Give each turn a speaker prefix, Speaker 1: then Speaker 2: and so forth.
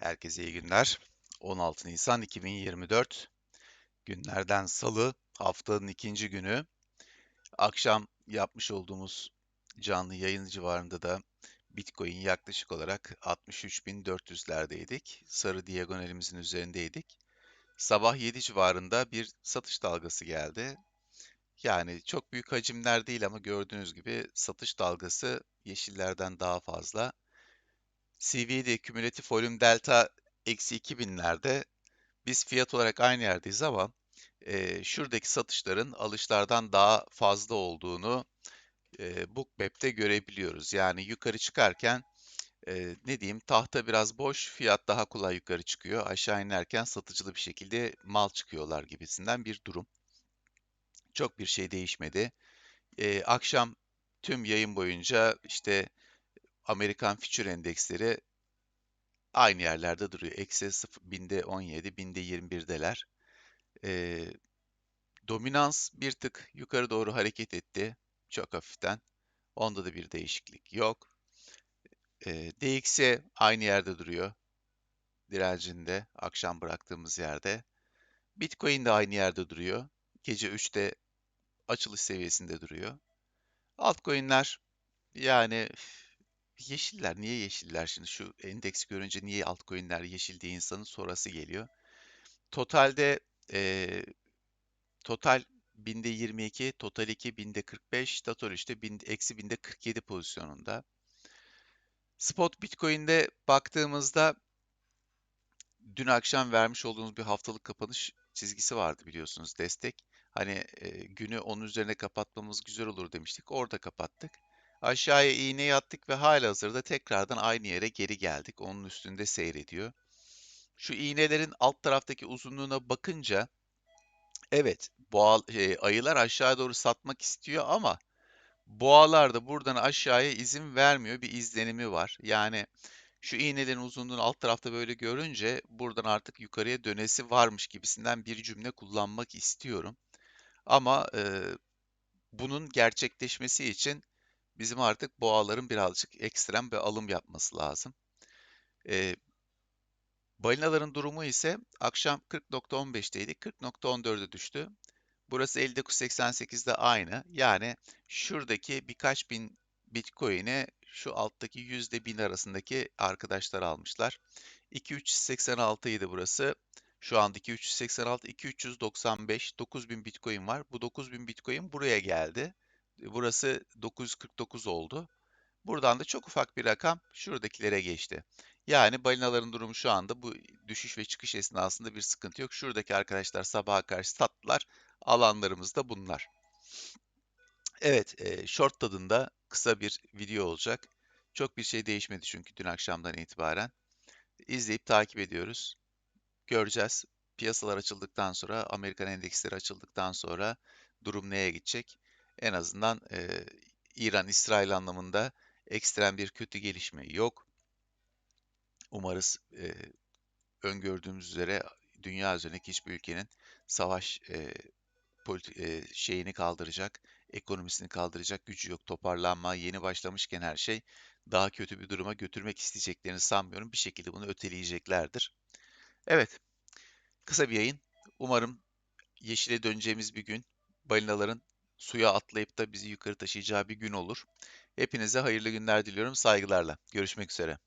Speaker 1: Herkese iyi günler. 16 Nisan 2024 günlerden salı haftanın ikinci günü. Akşam yapmış olduğumuz canlı yayın civarında da Bitcoin yaklaşık olarak 63.400'lerdeydik. Sarı diagonalimizin üzerindeydik. Sabah 7 civarında bir satış dalgası geldi. Yani çok büyük hacimler değil ama gördüğünüz gibi satış dalgası yeşillerden daha fazla. CV'de kümülatif volüm delta eksi 2000'lerde biz fiyat olarak aynı yerdeyiz ama e, şuradaki satışların alışlardan daha fazla olduğunu e, Bookmap'te görebiliyoruz. Yani yukarı çıkarken e, ne diyeyim tahta biraz boş, fiyat daha kolay yukarı çıkıyor. Aşağı inerken satıcılı bir şekilde mal çıkıyorlar gibisinden bir durum. Çok bir şey değişmedi. E, akşam tüm yayın boyunca işte Amerikan Future endeksleri aynı yerlerde duruyor. Eksi 0, binde 17, binde 21'deler. Ee, dominans bir tık yukarı doğru hareket etti. Çok hafiften. Onda da bir değişiklik yok. Ee, DXY aynı yerde duruyor. Direncinde, akşam bıraktığımız yerde. Bitcoin de aynı yerde duruyor. Gece 3'te açılış seviyesinde duruyor. Altcoin'ler yani yeşiller. Niye yeşiller? Şimdi şu endeks görünce niye altcoin'ler yeşil diye insanın sorası geliyor. Totalde e, total binde 22, total 2 binde 45, total işte binde, eksi binde 47 pozisyonunda. Spot Bitcoin'de baktığımızda dün akşam vermiş olduğumuz bir haftalık kapanış çizgisi vardı biliyorsunuz destek. Hani e, günü onun üzerine kapatmamız güzel olur demiştik. Orada kapattık. Aşağıya iğneyi attık ve halihazırda tekrardan aynı yere geri geldik. Onun üstünde seyrediyor. Şu iğnelerin alt taraftaki uzunluğuna bakınca evet boğa, e, ayılar aşağı doğru satmak istiyor ama boğalar da buradan aşağıya izin vermiyor. Bir izlenimi var. Yani şu iğnelerin uzunluğunu alt tarafta böyle görünce buradan artık yukarıya dönesi varmış gibisinden bir cümle kullanmak istiyorum. Ama e, bunun gerçekleşmesi için bizim artık boğaların birazcık ekstrem bir alım yapması lazım. E, balinaların durumu ise akşam 40.15'teydi, 40.14'e düştü. Burası 59.88'de aynı. Yani şuradaki birkaç bin Bitcoin'i şu alttaki yüzde bin arasındaki arkadaşlar almışlar. 2386 idi burası. Şu andaki 386, 2395, 9000 Bitcoin var. Bu 9000 Bitcoin buraya geldi. Burası 949 oldu. Buradan da çok ufak bir rakam şuradakilere geçti. Yani balinaların durumu şu anda bu düşüş ve çıkış esnasında bir sıkıntı yok. Şuradaki arkadaşlar sabaha karşı sattılar. Alanlarımız da bunlar. Evet, e, short tadında kısa bir video olacak. Çok bir şey değişmedi çünkü dün akşamdan itibaren. İzleyip takip ediyoruz. Göreceğiz. Piyasalar açıldıktan sonra, Amerikan endeksleri açıldıktan sonra durum neye gidecek? En azından e, İran-İsrail anlamında ekstrem bir kötü gelişme yok. Umarız e, öngördüğümüz üzere dünya üzerindeki hiçbir ülkenin savaş e, e, şeyini kaldıracak, ekonomisini kaldıracak gücü yok. Toparlanma yeni başlamışken her şey daha kötü bir duruma götürmek isteyeceklerini sanmıyorum. Bir şekilde bunu öteleyeceklerdir. Evet, kısa bir yayın. Umarım yeşile döneceğimiz bir gün, balinaların suya atlayıp da bizi yukarı taşıyacağı bir gün olur. Hepinize hayırlı günler diliyorum. Saygılarla. Görüşmek üzere.